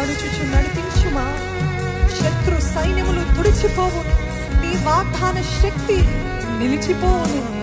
నడుచుచు నడిపించుమా? శత్రు సైన్యములు తుడిచిపోవు నీ వాగ్దాన శక్తి నిలిచిపోవును.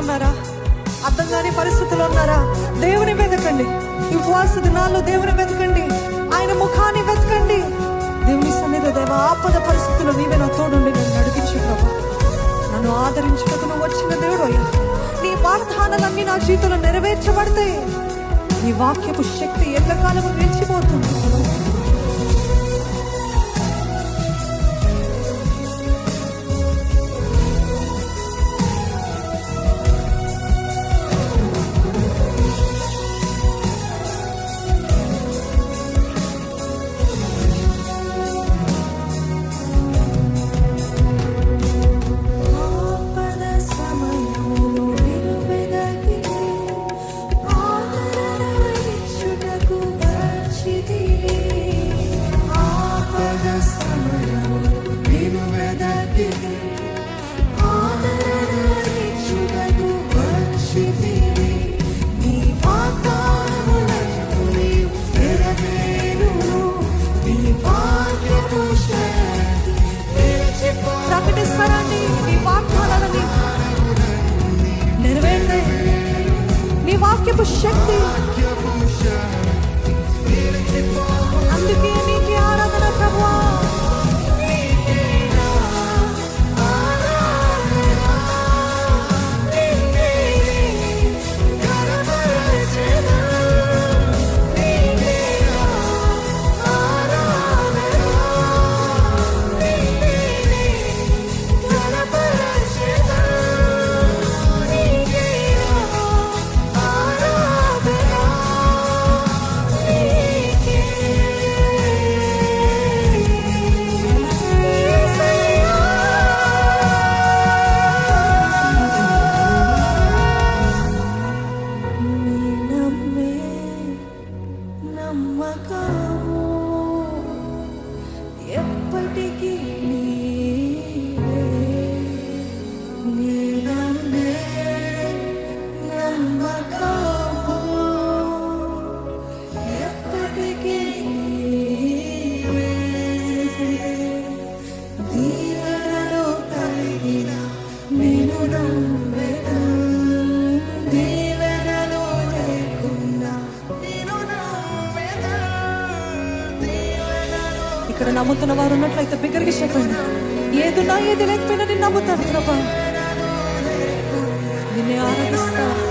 ఉన్నారా? అర్థం కాని పరిస్థితులు ఉన్నారా? దేవుని వెతకండి. ఈ ఉపవాస దినాల్లో దేవుని వెతకండి. ఆయన ముఖాన్ని వెతకండి. దేవుని సన్నిధి దేవ ఆపద పరిస్థితుల్లో నీవే నా తోడుండి నేను నడిపించు ప్రభా. నన్ను ఆదరించుటకు నువ్వు వచ్చిన దేవుడు అయ్యా. నీ వాగ్దానాలన్నీ నా జీవితంలో నెరవేర్చబడతాయి. నీ వాక్యపు శక్తి ఎల్లకాలము నిలిచిపోతుంది వాక్యపు ఇక్కడ నమ్ముతున్న వారు ఉన్నట్లయితే బిగ్గరగా చెప్పండి ఏదున్నా ఏది లేకపోయినా నేను నమ్ముతాను ప్రభా. నిన్నే ఆరాధిస్తాను.